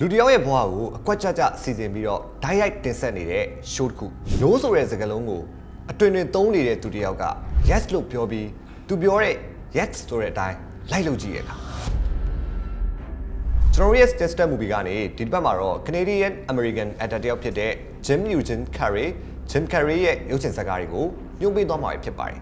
လူတစ်ယောက်ရဲ့ဘဝကိုအကွက်ကြကြစီစဉ်ပြီးတော့ဓာတ်ရိုက်တင်ဆက်နေတဲ့ show တစ်ခု no ဆိုတဲ့စကားလုံးကိုအတွင်တွင်သုံးနေတဲ့သူတစ်ယောက်က yes လို့ပြောပြီးသူပြောတဲ့ yes ဆိုတဲ့အတိုင်းလိုက်လုပ်ကြည့်ရတာကျွန်တော်တို့ရဲ့ tester movie ကနေဒီတစ်ပတ်မှာတော့ Canadian American actor တစ်ယောက်ဖြစ်တဲ့ Jim Eugene Carrey Jim Carrey ရဲ့ရုပ်ရှင်ဇာတ်ကားတွေကိုညွှန်ပေးသွားမှာဖြစ်ပါတယ်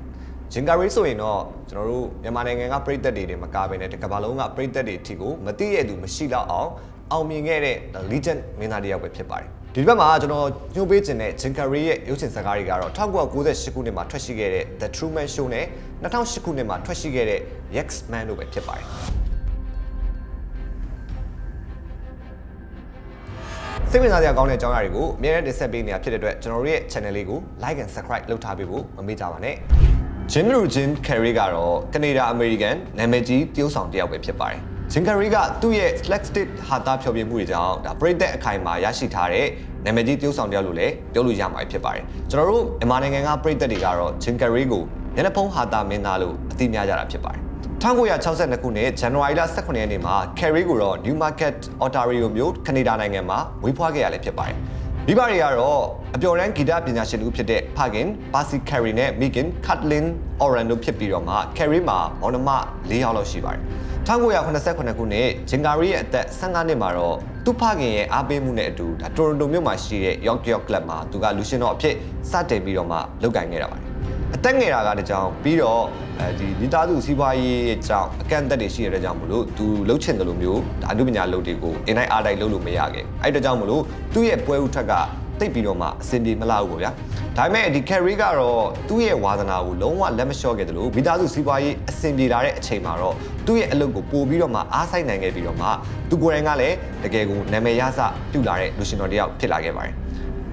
ဂျင်ကာရီဆိုရင်တော့ကျွန်တော်တို့မြန်မာနိုင်ငံကပြည်သက်တွေတွေမကားဘဲနဲ့တကမ္ဘာလုံးကပြည်သက်တွေအထိကိုမသိရသူမရှိတော့အောင် အောင်မြင်ခဲ့တဲ့ legend မင်းသားတစ်ယောက်ပဲဖြစ်ပါတယ်ဒီဘက်မှာကျွန်တော်ညွှန်ပေးခြင်းတဲ့ဂျင်ကာရီရဲ့ရုပ်ရှင်ဇာတ်ကားတွေကတော့1998ခုနှစ်မှာထွက်ရှိခဲ့တဲ့ The Truman Show နဲ့2008ခုနှစ်မှာထွက်ရှိခဲ့တဲ့ Yes Man တို့ပဲဖြစ်ပါတယ်စိတ်ဝင်စားစရာကောင်းတဲ့အကြောင်းအရာတွေကိုအများနဲ့တင်ဆက်ပေးနေတာဖြစ်တဲ့အတွက်ကျွန်တော်တို့ရဲ့ channel လေးကို like and subscribe လုပ်ထားပေးဖို့မမေ့ကြပါနဲ့ Jim Ru Jim Carrey ကတော့ကနေဒါအမေရိကန်နာမည်ကြီးတရုတ်ဆောင်တစ်ယောက်ပဲဖြစ်ပါတယ် Jim Carrey ကသူ့ရဲ့ slapstick ဟာတာဖျော်ဖြေမှုတွေကြောင့်ဒါပရိသတ်အခိုင်အမာရရှိထားတဲ့နာမည်ကြီးတရုတ်ဆောင်တစ်ယောက်လို့လည်းပြောလို့ရမှာဖြစ်ပါတယ်ကျွန်တော်တို့မြန်မာနိုင်ငံကပရိသတ်တွေကတော့ Jim Carrey ကိုညနေဖုံးဟာတာမင်းသားလို့အသိများကြတာဖြစ်ပါတယ်1962ခုနှစ်ဇန်နဝါရီလ18ရက်နေ့မှာ Carey ကိုတော့ Newmarket Ontario မြို့ကနေဒါနိုင်ငံမှာမွေးဖွားခဲ့ရလည်းဖြစ်ပါတယ်မိဘတွေကတော့အပျော်တမ်းဂီတပညာရှင်တူဖြစ်တဲ့ဖခင်ဘာစီကယ်ရီနဲ့မိခင်ကတ်လင်အော်ရန်တို့ဖြစ်ပြီးတော့မှကယ်ရီမှာမောင်နှမ၄ယောက်လောက်ရှိပါတယ် 1989ခုနှစ်ဂျင်ဂါရီရဲ့အသက်15နှစ်မှာတော့သူ့ဖခင်ရဲ့အားပေးမှုနဲ့အတူဒါတိုရွန်တိုမြို့မှာရှိတဲ့ York York Club မှာသူကလူရှင်တော်အဖြစ်စတင်ပြီးတော့မှလုပ်ကိုင်ခဲ့တာပါတယ်အသက်ငယ်တာကတကြောင်ပြီးတော့အဲဒီမိသားစုစီးပွားရေးအကြောင်းအကန့်အသတ်တွေရှိရတဲ့ကြောင့်မလို့သူလှုပ်ချင်တယ်လို့မျိုးဒါအမှုပညာလုပ်တွေကိုအင်တိုင်းအားတိုင်းလုပ်လို့မရခဲ့အဲ့ဒါကြောင့်မလို့သူ့ရဲ့ပွဲဥထက်က တိတ်ပြီးတော့မှအဆင်ပြေမလာဘူးပေါ့ဗျာဒါပေမဲ့ဒီ carry ကတော့သူ့ရဲ့ဝါသနာကိုလုံးဝလက်မလျှော့ခဲ့တယ်လို့မိသားစုစီးပွားရေးအဆင်ပြေလာတဲ့အချိန်မှာတော့သူ့ရဲ့အလုပ်ကိုပို့ပြီးတော့မှအားဆိုင်နိုင်ခဲ့ပြီးတော့မှသူကိုယ်တိုင်ကလည်းတကယ်ကိုနာမည်ရစပြုလာတဲ့လူရှင်တော်တစ်ယောက်ဖြစ်လာခဲ့ပါတယ်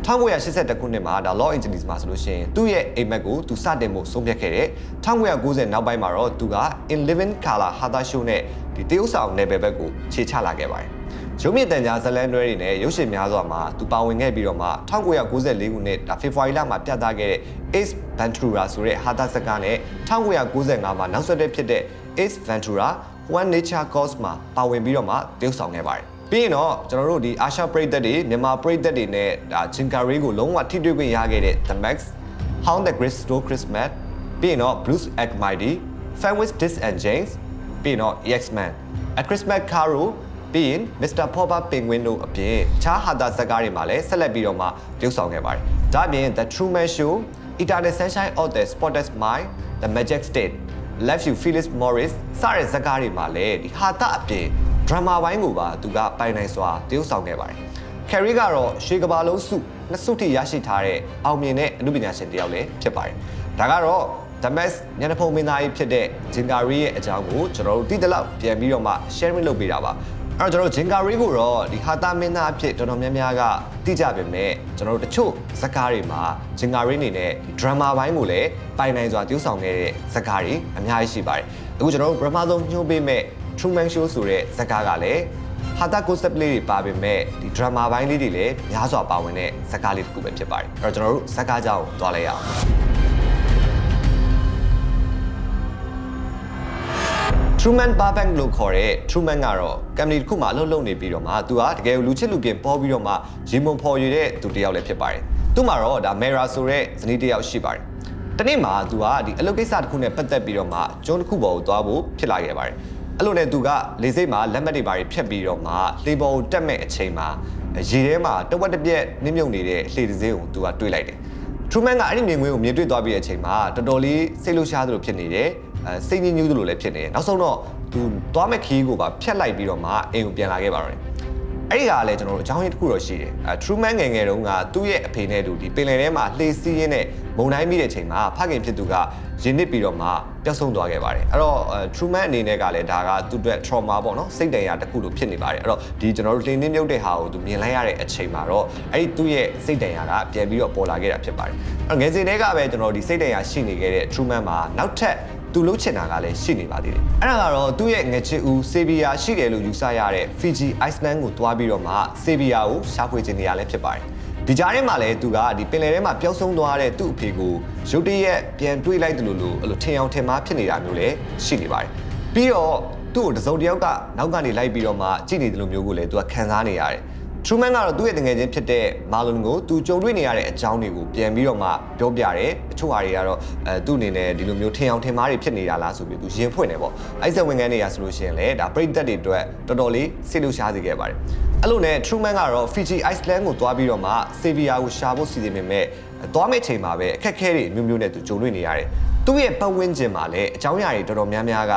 1982ခုနှစ်မှာဒါ Law Angeles မှာဆိုလို့ရှိရင်သူ့ရဲ့အိမ်မက်ကိုသူစတင်ဖို့ဆုံးဖြတ်ခဲ့တယ်1990နောက်ပိုင်းမှာတော့သူက In Living Color ဟာတာရှိုးနဲ့ဒီတရုတ်ဆောင်နယ်ပယ်ဘက်ကိုခြေချလာခဲ့ပါတယ် ရုပ်မြင့်တန်ကြားဇလန်တွဲတွေနဲ့ရုပ်ရှင်များစွာမှာသူပါဝင်ခဲ့ပြီးတော့မှ1994ခုနှစ်ဒါဖေဖော်ဝါရီလမှာပြသခဲ့တဲ့ Ace Ventura ဆိုတဲ့ဟာတာစကားနဲ့1995မှာနောက်ဆက်တွဲဖြစ်တဲ့ Ace Ventura One Nature Cause မှာပါဝင်ပြီးတော့မှတရုတ်ဆောင်ခဲ့ပါတယ်ပြီးရင်တော့ကျွန်တော်တို့ဒီအာရှပရိသတ်တွေမြန်မာပရိသတ်တွေနဲ့ဒါဂျင်ကာရီကိုလုံးဝထိတွေ့ခွင့်ရခဲ့တဲ့ The Max How the Great Stole Christmas ပြီးရင်တော့ Blues at Mighty Fan with Dis and James ပြီးရင်တော့ X-Men A Christmas Carol ပြီးရင် Mr. Popper Penguin တို့အပြင်ခြားဟာတာဇာတ်ကားတွေမှာလည်းဆက်လက်ပြီးတော့မှတရုပ်ဆောင်ခဲ့ပါတယ်။ဒါ့အပြင် The Truman Show, Eternal Sunshine of the Spotless Mind, The Magic State, Love You Phyllis Morris စတဲ့ဇာတ်ကားတွေမှာလည်းဒီဟာတာအပြင်ဒရမာပိုင်းကိုပါသူကပိုင်နိုင်စွာတရုပ်ဆောင်ခဲ့ပါတယ်။ Carrie ကတော့ရှေးကဘာလုံးစုနှစ်စုထိရရှိထားတဲ့အောင်မြင်တဲ့အမှုပညာရှင်တစ်ယောက်လည်းဖြစ်ပါတယ်။ဒါကတော့ The Max ညနေဖုံမင်းသားကြီးဖြစ်တဲ့ဂျင်ဂါရီရဲ့အကြောင်းကိုကျွန်တော်တို့တိတလောက်ပြန်ပြီးတော့မှ sharing လုပ်ပေးတာပါ။ အဲ့တော့ကျွန်တော်ဂျင်ဂါရီကိုတော့ဒီဟာတာမင်းသားအဖြစ်တော်တော်များများကသိကြပေမဲ့ကျွန်တော်တို့တချို့ဇာတ်ကားတွေမှာဂျင်ဂါရီအနေနဲ့ဒီ drama ဘိုင်းကိုလည်းပိုင်နိုင်စွာတည်ဆောင်ခဲ့တဲ့ဇာတ်ကားတွေအများကြီးရှိပါတယ်။အခုကျွန်တော်တို့ပထမဆုံးညှို့ပေးမဲ့ Truman Show ဆိုတဲ့ဇာတ်ကားကလည်းဟာတာ concept လေးတွေပါပေမဲ့ဒီ drama ဘိုင်းလေးတွေလည်းများစွာပါဝင်တဲ့ဇာတ်ကားလေးတစ်ခုပဲဖြစ်ပါတယ်။အဲ့တော့ကျွန်တော်တို့ဇာတ်ကားကြောင်းသွားလိုက်ရအောင်။ Truman Burbank လို့ခေါ်တဲ့ Truman ကတော့ company တစ်ခုမှာအလုပ်လုပ်နေပြီးတော့မှသူကတကယ်လူချစ်လူပြင်ပေါ်ပြီးတော့မှရေမုံဖော်ရတဲ့သူတစ်ယောက်လည်းဖြစ်ပါတယ်။သူ့မှာတော့ဒါ Mera ဆိုတဲ့ဇနီးတစ်ယောက်ရှိပါတယ်။တနေ့မှာသူကဒီအလုပ်ကိစ္စတစ်ခုနဲ့ပတ်သက်ပြီးတော့မှကျွန်းတစ်ခုပေါ်ကိုသွားဖို့ဖြစ်လာခဲ့ပါတယ်။အဲ့လိုနဲ့သူကလေစိတ်မှာလက်မှတ်တွေပါဖြတ်ပြီးတော့မှလေပေါ်ကိုတက်မဲ့အချိန်မှာရေထဲမှာတဝက်တစ်ပြက်နစ်မြုပ်နေတဲ့လှေတစ်စင်းကိုသူကတွေးလိုက်တယ်။ Truman ကအဲ့ဒီမြင်ကွင်းကိုမြင်တွေ့သွားပြီးတဲ့အချိန်မှာတော်တော်လေးစိတ်လှုပ်ရှားသလိုဖြစ်နေတယ်။ အဲစိတ်ညစ်ညူးသလိုလည်းဖြစ်နေတယ်။နောက်ဆုံးတော့သူသွားမဲ့ခီးကိုပါဖြတ်လိုက်ပြီးတော့မှအိမ်ကိုပြန်လာခဲ့ပါတော့တယ်။အဲ့ဒီကလည်းကျွန်တော်တို့အကြောင်းရင်းတစ်ခုတော့ရှိတယ်။အဲ Truman ငယ်ငယ်တုန်းကသူ့ရဲ့အဖေနဲ့တူဒီပင်လယ်ထဲမှာလှေစီးရင်းနဲ့မုန်တိုင်းမိတဲ့အချိန်မှာဖခင်ဖြစ်သူကရင်နစ်ပြီးတော့မှပျောက်ဆုံးသွားခဲ့ပါတယ်။အဲ့တော့ Truman အနေနဲ့ကလည်းဒါကသူ့အတွက် trauma ပေါ့နော်စိတ်ဒဏ်ရာတစ်ခုလိုဖြစ်နေပါတယ်။အဲ့တော့ဒီကျွန်တော်တို့လှေနှင်းမြုပ်တဲ့ဟာကိုသူမြင်လိုက်ရတဲ့အချိန်မှာတော့အဲ့ဒီသူ့ရဲ့စိတ်ဒဏ်ရာကပြန်ပြီးတော့ပေါ်လာခဲ့တာဖြစ်ပါတယ်။အဲ့တော့ငယ်စဉ်တည်းကပဲကျွန်တော်ဒီစိတ်ဒဏ်ရာရှိနေခဲ့တဲ့ Truman မှာနောက်ထပ် သူလှုပ်ချင်တာကလည်းရှိနေပါသေးတယ်။အဲ့ဒါကတော့သူ့ရဲ့ငချစ်ဦးဆေဗီယာရှိတယ်လို့ယူဆရတဲ့ Fiji Iceland ကိုတွားပြီးတော့မှဆေဗီယာကိုရှာဖွေခြင်းနေရလဲဖြစ်ပါတယ်။ဒီကြားထဲမှာလည်းသူကဒီပင်လယ်ထဲမှာပျောက်ဆုံးသွားတဲ့သူ့အဖေကိုရုတ်တရက်ပြန်တွေးလိုက်တယ်လို့လို့အဲ့လိုထင်အောင်ထင်မှားဖြစ်နေတာမျိုးလည်းရှိနေပါတယ်။ပြီးတော့သူ့ကိုတစုံတစ်ယောက်ကနောက်ကနေလိုက်ပြီးတော့မှကြည့်နေတယ်လို့မျိုးကိုလည်းသူကခံစားနေရတယ် Truman ကတော့သူ့ရဲ့တငယ်ချင်းဖြစ်တဲ့ Marlon ကိုသူကြုံတွေ့နေရတဲ့အကြောင်းတွေကိုပြန်ပြီးတော့မှပြောပြတယ်တချို့ဟာတွေကတော့အဲသူ့အနေနဲ့ဒီလိုမျိုးထင်အောင်ထင်မှားတွေဖြစ်နေတာလားဆိုပြီးသူရင်ဖွင့်တယ်ပေါ့အဲ့ဇက်ဝင်ကန်းတွေကဆိုလို့ရှိရင်လည်းဒါပြည်သက်တွေအတွက်တော်တော်လေးစိတ်လှရှားစေခဲ့ပါတယ်အဲ့လိုနဲ့ Truman ကတော့ Fiji Iceland ကိုသွားပြီးတော့မှ Xavier ကိုရှာဖို့စီစဉ်ပေမဲ့သွားမယ့်ချိန်မှာပဲအခက်အခဲတွေအမျိုးမျိုးနဲ့သူကြုံတွေ့နေရတယ်သူ့ရဲ့ပတ်ဝန်းကျင်မှာလည်းအကြောင်းအရာတွေတော်တော်များများက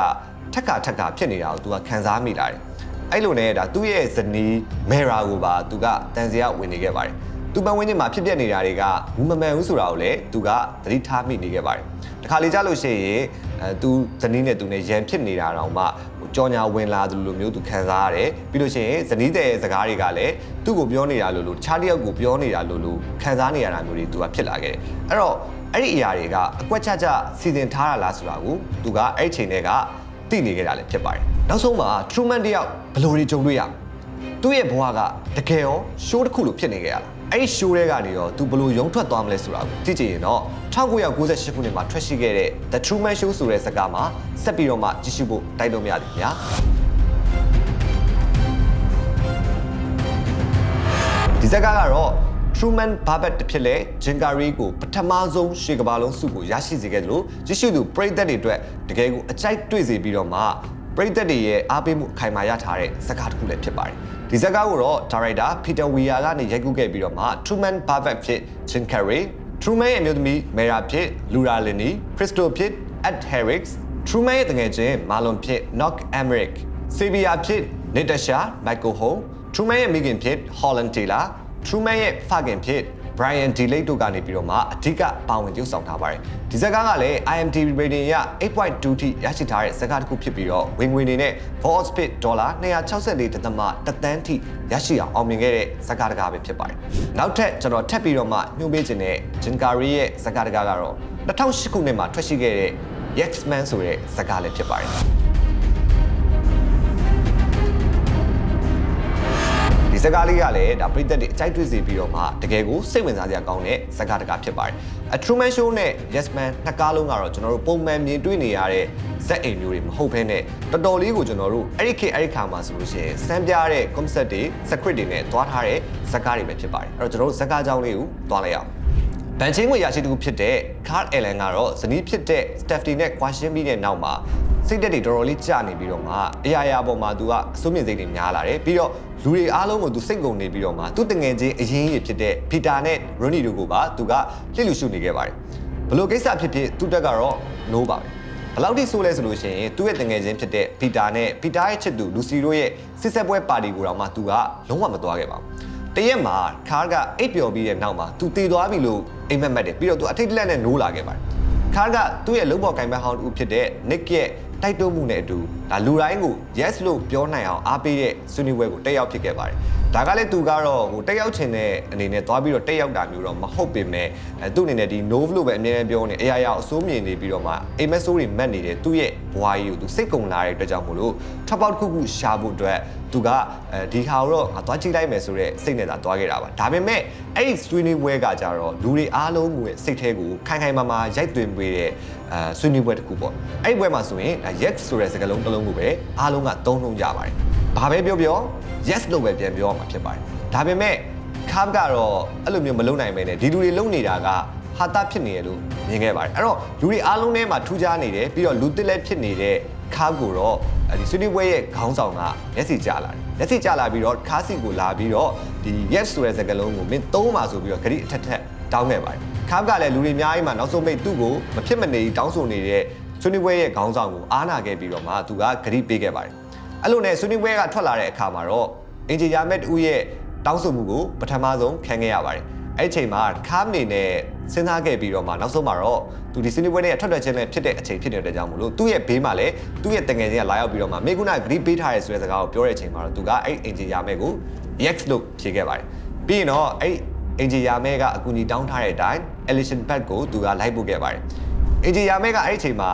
ထက်ကထက်ကဖြစ်နေတာကိုသူကခံစားမိလာတယ် အဲ့လိုနဲ့ဒါသူ့ရဲ့ဇနီးမေရာကိုပါသူကတန်စရာဝင်နေခဲ့ပါတယ်သူပန်ဝင်းချင်းမှာဖြစ်ပျက်နေတာတွေကမူမမှန်ဘူးဆိုတာကိုလည်းသူကသတိထားမိနေခဲ့ပါတယ်တခါလေကြားလို့ရှိရင်အဲသူဇနီးနဲ့သူနဲ့ရန်ဖြစ်နေတာတောင်မှဟိုကြောညာဝင်လာသူလိုမျိုးသူခံစားရတယ်ပြီးလို့ရှိရင်ဇနီးတဲ့စကားတွေကလည်းသူ့ကိုပြောနေတာလို့လို့တခြားတစ်ယောက်ကိုပြောနေတာလို့လို့ခံစားနေရတာမျိုးတွေသူကဖြစ်လာခဲ့တယ်အဲ့တော့အဲ့ဒီအရာတွေကအကွက်ချချစီစဉ်ထားတာလားဆိုတာကိုသူကအဲ့ဒီချိန်တွေကသိနေခဲ့တာလည်းဖြစ်ပါတယ် နောက်ဆုံးမှာ Truman တယောက်ဘယ်လိုတွေကြုံတွေ့ရမလဲသူ့ရဲ့ဘဝကတကယ်ရောရှိုးတစ်ခုလိုဖြစ်နေကြရလားအဲ့ဒီရှိုးတွေကနေရောသူဘယ်လိုရုံထွက်သွားမလဲဆိုတာကိုကြည့်ကြည့်ရင်တော့1998ခုနှစ်မှာထွက်ရှိခဲ့တဲ့ The Truman Show ဆိုတဲ့ဇာတ်ကားမှာဆက်ပြီးတော့မှကြည့်ရှုဖို့တိုက်တွန်းပါရစေခင်ဗျာဒီဇာတ်ကားကတော့ Truman Babbitt တစ်ဖြစ်လဲဂျင်ကာရီကိုပထမဆုံးရှေကမ္ဘာလုံးစုကိုရရှိစေခဲ့တယ်လို့ကြည့်ရှုသူပရိသတ်တွေအတွက်တကယ်ကိုအကြိုက်တွေ့စေပြီးတော့မှ ပရိသတ်တွေရဲ့အားပေးမှုအခိုင်အမာရထားတဲ့ဇာတ်ကားတစ်ခုလည်းဖြစ်ပါတယ်။ဒီဇာတ်ကားကိုတော့ဒါရိုက်တာပီတာဝီယာကနေရိုက်ကူးခဲ့ပြီးတော့မှ Truman Babbitt ဖြစ် Jim Carrey Truman ရဲ့အမျိုးသမီး Mera ဖြစ် Laura Linney Christo ဖြစ် Ed Harris Truman ရဲ့တငယ်ချင်း Marlon ဖြစ် Nock Emmerich Sylvia ဖြစ် Natasha Michael Ho Truman ရဲ့မိခင်ဖြစ် Holland Taylor Truman ရဲ့ဖခင်ဖြစ် Brian Delay တို့ကနေပြီးတော့မှအဓိကပါဝင်ပြုဆောင်ထားပါတယ်ဒီဇာတ်ကားကလည်း IMDb rating ရ8.2ထိရရှိထားတဲ့ဇာတ်ကားတစ်ခုဖြစ်ပြီးတော့ဝင်ငွေနေနဲ့ Box Office ဒေါ်လာ264တသမတသန်းထိရရှိအောင်အောင်မြင်ခဲ့တဲ့ဇာတ်ကားတစ်ကားပဲဖြစ်ပါတယ်နောက်ထပ်ကျွန်တော်ထပ်ပြီးတော့မှညွှန်ပေးခြင်းတဲ့ Jim Carrey ရဲ့ဇာတ်ကားတစ်ကားကတော့2008ခုနှစ်မှာထွက်ရှိခဲ့တဲ့ X-Men ဆိုတဲ့ဇာတ်ကားလည်းဖြစ်ပါတယ် စကားလေးကလည်းဒါပရိသတ်တွေအကြိုက်တွေ့စေပြီးတော့မှတကယ်ကိုစိတ်ဝင်စားစရာကောင်းတဲ့စကားတကားဖြစ်ပါတယ်။ A Truman Show နဲ့ Yes Man နှစ်ကားလုံးကတော့ကျွန်တော်တို့ပုံမှန်မြင်တွေ့နေရတဲ့ဇက်အိမ်မျိုးတွေမဟုတ်ဘဲနဲ့တော်တော်လေးကိုကျွန်တော်တို့အဲ့ဒီခေတ်အဲ့ဒီခါမှာဆိုလို့ရှိရင်စမ်းပြတဲ့ concept တွေ script တွေနဲ့တွားထားတဲ့ဇာတ်ကားတွေပဲဖြစ်ပါတယ်။အဲ့တော့ကျွန်တော်တို့ဇာတ်ကားကြောင်းလေးကိုတွားလိုက်အောင်။ ဗန်ချင်းငွေရရှိတူဖြစ်တဲ့ Carl Allen ကတော့ဇနီးဖြစ်တဲ့ Stephanie နဲ့ question ပြီးတဲ့နောက်မှာစိတ်သက်တွေတော်တော်လေးကြာနေပြီးတော့မှအရာရာပေါ်မှာသူကအစိုးမြင့်စိတ်တွေများလာတယ်ပြီးတော့လူတွေအားလုံးကိုသူစိတ်ကုန်နေပြီးတော့မှသူတငယ်ချင်းအရင်ကြီးဖြစ်တဲ့ Peter နဲ့ Ronnie တို့ကိုပါသူကလှစ်လူရှုနေခဲ့ပါတယ်ဘလို့ကိစ္စဖြစ်ဖြစ်သူတက်ကတော့ no ပါပဲဘယ်လောက်ထိဆိုးလဲဆိုလို့ရှိရင်သူ့ရဲ့တငယ်ချင်းဖြစ်တဲ့ Peter နဲ့ Peter ရဲ့ချစ်သူ Lucy တို့ရဲ့စစ်ဆက်ပွဲပါတီကိုတော့မှသူကလုံးဝမသွားခဲ့ပါဘူးတရက်မှာခါးကအိပ်ပျော်ပြီးတဲ့နောက်မှာသူတည်သွားပြီလို့ အိမ်မက်မက်တယ်ပြီးတော့သူအထိတ်တလက်နဲ့နိုးလာခဲ့ပါတယ်ခါးကသူ့ရဲ့လုံပေါ်ကင်ဘက်ဟောင်းတူဖြစ်တဲ့ Nick ရဲ့တိုက်တွန်းမှုနဲ့အတူဒါလူတိုင်းကို yes လို့ပြောနိုင်အောင်အားပေးတဲ့ဆွေးနွေးပွဲကိုတက်ရောက်ဖြစ်ခဲ့ပါတယ်ဒါကလည်းသူကတော့ဟိုတက်ရောက်ခြင်းတဲ့အနေနဲ့သွားပြီးတော့တက်ရောက်တာမျိုးတော့မဟုတ်ပေမဲ့အဲသူ့အနေနဲ့ဒီ no လို့ပဲအမြဲတမ်းပြောနေအရာရာအစိုးမြင်နေပြီးတော့မှအိမ်မက်ဆိုးတွေမက်နေတဲ့သူ့ရဲ့ဘဝကြီးကိုသူစိတ်ကုန်လာတဲ့အတွက်ကြောင့်မို့လို့ top out တစ်ခုခုရှာဖို့အတွက် သူကအဲဒီဟာကိုတော့ငါသွားကြည့်လိုက်မယ်ဆိုတော့စိတ်နဲ့သာသွားခဲ့တာပါဒါပေမဲ့အဲ့ဒီဆွေးနွေးပွဲကကြတော့လူတွေအားလုံးကိုစိတ်ထဲကိုခိုင်ခိုင်မာမာရိုက်သွင်းပေးတဲ့အဲဆွေးနွေးပွဲတစ်ခုပေါ့အဲ့ဒီပွဲမှာဆိုရင်ဒါ yes ဆိုတဲ့စကားလုံးတစ်လုံးကိုပဲအားလုံးကသုံးလုံးကြပါတယ်ဘာပဲပြောပြော yes လို့ပဲပြန်ပြောရမှာဖြစ်ပါတယ်ဒါပေမဲ့ခါဘကတော့အဲ့လိုမျိုးမလုပ်နိုင်ပဲနဲ့ဒီလူတွေလုံနေတာကဟာတာဖြစ်နေရလို့မြင်ခဲ့ပါတယ်အဲ့တော့လူတွေအားလုံးထဲမှာထူးခြားနေတယ်ပြီးတော့လူတစ်လက်ဖြစ်နေတဲ့ခါကိုတော့ အဲဒီဆွေးနွေးပွဲရဲ့ခေါင်းဆောင်ကမျက်စိကျလာတယ်မျက်စိကျလာပြီးတော့ခါစီကိုလာပြီးတော့ဒီ yes ဆိုတဲ့စကားလုံးကိုမင်းသုံးပါဆိုပြီးတော့ဂရိအထက်ထက်တောင်းခဲ့ပါတယ်ခါကလည်းလူတွေအများကြီးမှာနောက်ဆုံးပိတ်သူ့ကိုမဖြစ်မနေတောင်းဆိုနေတဲ့ဆွေးနွေးပွဲရဲ့ခေါင်းဆောင်ကိုအားနာခဲ့ပြီးတော့မှသူကဂရိပေးခဲ့ပါတယ်အဲ့လိုနဲ့ဆွေးနွေးပွဲကထွက်လာတဲ့အခါမှာတော့အင်ဂျီယာမက်တူရဲ့တောင်းဆိုမှုကိုပထမဆုံးခံခဲ့ရပါတယ် အဲ့ချိန်မှာခါမနေနဲ့စဉ်းစားခဲ့ပြီးတော့မှနောက်ဆုံးမှာတော့သူဒီစီနီပွဲနဲ့ထွက်ထွက်ချင်းနဲ့ဖြစ်တဲ့အချိန်ဖြစ်နေတဲ့ကြောင့်မလို့သူ့ရဲ့ဘေးမှာလည်းသူ့ရဲ့တငယ်ချင်းကလာရောက်ပြီးတော့မှမေကုနာဂရီပေးထားရဲဆိုတဲ့စကားကိုပြောတဲ့အချိန်မှာတော့သူကအဲ့အင်ဂျီယာမဲကို yes လို့ဖြေခဲ့ပါတယ်ပြီးရင်တော့အဲ့အင်ဂျီယာမဲကအကူအညီတောင်းထားတဲ့အတိုင်း Ellison Pad ကိုသူကလိုက်ပို့ခဲ့ပါတယ်အင်ဂျီယာမဲကအဲ့ဒီအချိန်မှာ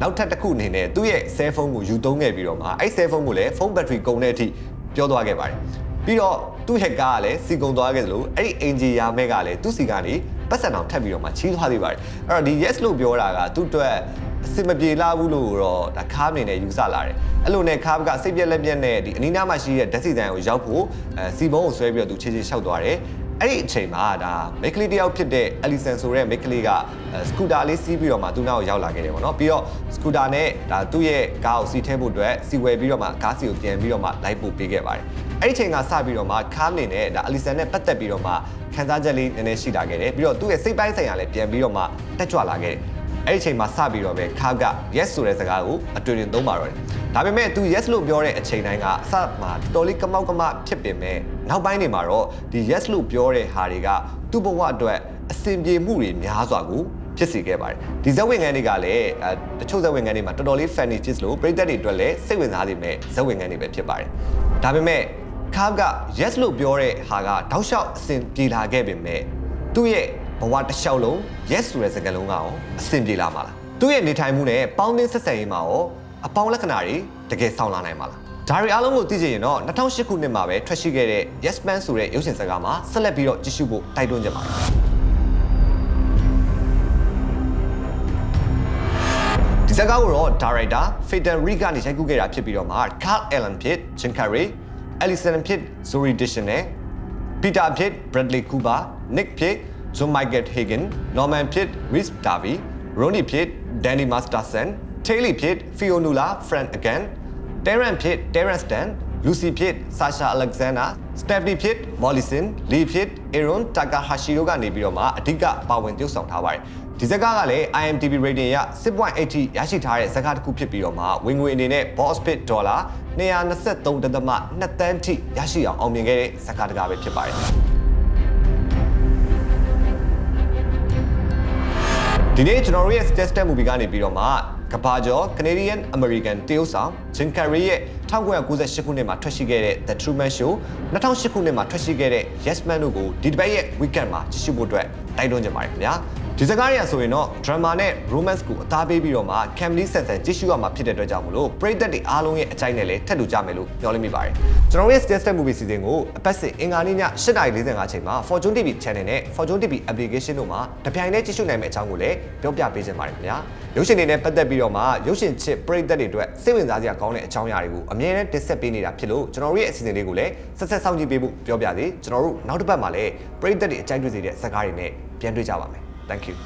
နောက်ထပ်တစ်ခုအနေနဲ့သူ့ရဲ့ cell phone ကိုယူသုံးခဲ့ပြီးတော့မှအဲ့ cell phone ကိုလည်း phone battery ကုန်တဲ့အထိပြောသွားခဲ့ပါတယ်ပြီးတော့ သူ့ဟက်ကားကလည်းစီကုံသွားခဲ့သလိုအဲ့ဒီအင်ဂျီယာမဲကလည်းသူ့စီကနေပတ်စံအောင်ထပ်ပြီးတော့မှချီးသွားသေးပါတယ်အဲ့တော့ဒီ yes လို့ပြောတာကသူ့အတွက်အဆင်မပြေလားဘူးလို့တော့ဒါခါးအနေနဲ့ယူဆလာတယ်အဲ့လိုနဲ့ခါးကစိတ်ပြက်လက်ပြက်နဲ့ဒီအနီးနားမှာရှိတဲ့ဓာတ်စီတန်ကိုရောက်ဖို့အဲစီဘုံကိုဆွဲပြီးတော့သူခြေခြေလျှောက်သွားတယ်အဲ့ဒီအချိန်မှာဒါမိတ်ကလေးတစ်ယောက်ဖြစ်တဲ့အလီဆန်ဆိုတဲ့မိတ်ကလေးကစကူတာလေးစီးပြီးတော့မှသူ့နောက်ကိုရောက်လာခဲ့တယ်ပေါ့နော်ပြီးတော့စကူတာနဲ့ဒါသူ့ရဲ့ကားကိုစီးထဲဖို့အတွက်စီဝယ်ပြီးတော့မှကားစီကိုပြန်ပြီးတော့မှလိုက်ပို့ပေးခဲ့ပါတယ် အဲ့ဒီအချိန်ကစပြီးတော့မှခါးအနေနဲ့ဒါအလီဆန်နဲ့ပတ်သက်ပြီးတော့မှခန်းစားချက်လေးနည်းနည်းရှိလာခဲ့တယ်ပြီးတော့သူ့ရဲ့စိတ်ပိုင်းဆိုင်ရာလည်းပြန်ပြီးတော့မှတက်ကြွလာခဲ့တယ်အဲ့ဒီအချိန်မှာစပြီးတော့ပဲခါက yes ဆိုတဲ့စကားကိုအတွေ့အကြုံသုံးပါတော့တယ်ဒါပေမဲ့ तू yes လို့ပြောတဲ့အချိန်တိုင်းကအစမှာတော်တော်လေးကမောက်ကမဖြစ်ပင်မဲ့နောက်ပိုင်းတွေမှာတော့ဒီ yes လို့ပြောတဲ့ဟာတွေကသူ့ဘဝအတွက်အဆင်ပြေမှုတွေများစွာကိုဖြစ်စေခဲ့ပါတယ်ဒီဇက်ဝင်ငန်းတွေကလည်းအဲတချို့ဇက်ဝင်ငန်းတွေမှာတော်တော်လေး funny ဖြစ်လို့ပရိသတ်တွေအတွက်လည်းစိတ်ဝင်စားစေမဲ့ဇက်ဝင်ငန်းတွေပဲဖြစ်ပါတယ်ဒါပေမဲ့ ခါက yes လို့ပြောတဲ့ဟာကတောက်လျှောက်အဆင်ပြေလာခဲ့ပင်မဲ့သူ့ရဲ့ဘဝတစ်လျှောက်လုံး yes ဆိုတဲ့စကားလုံးကရောအဆင်ပြေလာမှာလားသူ့ရဲ့နေထိုင်မှုနဲ့ပေါင်းသင်းဆက်ဆံရေးမှာရောအပေါင်းလက္ခဏာတွေတကယ်ဆောင်လာနိုင်မှာလားဒါရီအားလုံးကိုသိချင်ရင်တော့2008ခုနှစ်မှာပဲထွက်ရှိခဲ့တဲ့ Yes Man ဆိုတဲ့ရုပ်ရှင်ဇာတ်ကားမှာဆက်လက်ပြီးတော့ကြည့်ရှုဖို့တိုက်တွန်းချင်ပါတယ်ဒီဇာတ်ကားကိုတော့ Director Faden Reed ကနေရိုက်ကူးခဲ့တာဖြစ်ပြီးတော့မှ Carl Allen ဖြစ် Jim Carrey, Alison ဖြစ် Zoe Deschanel နဲ့ Peter ဖြစ် Bradley Cooper, Nick ဖြစ် John Michael Hagen, Norman ဖြစ် Rhys Darby, Ronnie ဖြစ် Danny Masterson, Taylor ဖြစ် Fiona Frank again, Darren ဖြစ် Terrence Stan, Lucy ဖြစ် Sasha Alexander, Stephanie ဖြစ် Mollison, Lee ဖြစ် Aaron Takahashi တို့ကနေပြီးတော့မှအဓိကပါဝင်ပြုဆောင်ထားပါတယ် ဒီဇာတ်ကားကလည်း IMDb rating ရ6.8ထိရရှိထားတဲ့ဇာတ်ကားတစ်ခုဖြစ်ပြီးတော့မှဝင်ငွေအနေနဲ့ box pit ဒေါ်လာ223.2သန်းထိရရှိအောင်အောင်မြင်ခဲ့တဲ့ဇာတ်ကားတစ်ကားပဲဖြစ်ပါတယ်ဒီနေ့ကျွန်တော်တို့ရဲ့ suggested movie ကနေပြီးတော့မှကဘာကျော် Canadian American တရုတ်ဆောင် Jim Carrey ရဲ့1998ခုနှစ်မှာထွက်ရှိခဲ့တဲ့ The Truman Show 2008ခုနှစ်မှာထွက်ရှိခဲ့တဲ့ Yes Man တို့ကိုဒီတစ်ပတ်ရဲ့ weekend မှာကြည့်ရှုဖို့အတွက်တိုက်တွန်းချင်ပါတယ်ခင်ဗျာ ဒီစကားတွေကဆိုရင်တော့ drama နဲ့ romance ကိုအသားပေးပြီးတော့မှ comedy ဆက်ဆန်ကြည့်ရှုရမှာဖြစ်တဲ့အတွက်ကြောင့်မလို့ပရိသတ်တွေအားလုံးရဲ့အကြိုက်နဲ့လည်းထပ်တူကြမယ်လို့ပြောလိမ့်မိပါတယ်ကျွန်တော်တို့ရဲ့ suggested movie season ကိုအပတ်စဉ်အင်္ဂါနေ့ည8:45ချိန်မှာ Fortune TV channel နဲ့ Fortune TV application တို့မှာတပြိုင်တည်းကြည့်ရှုနိုင်မယ့်အကြောင်းကိုလည်းပြောပြပေးချင်ပါတယ်ခင်ဗျာရုပ်ရှင်တွေနဲ့ပတ်သက်ပြီးတော့မှရုပ်ရှင်ချစ်ပရိသတ်တွေအတွက်စိတ်ဝင်စားစရာကောင်းတဲ့အကြောင်းအရာတွေကိုအမြဲတမ်းတင်ဆက်ပေးနေတာဖြစ်လို့ကျွန်တော်တို့ရဲ့အစီအစဉ်လေးကိုလည်းဆက်ဆက်စောင့်ကြည့်ပေးဖို့ပြောပြသေးကျွန်တော်တို့နောက်တစ်ပတ်မှာလည်းပရိသတ်တွေအကြိုက်တွေ့စေတဲ့ဇာတ်ကားတွေနဲ့ပြန်တွေ့ကြပါမယ် Thank you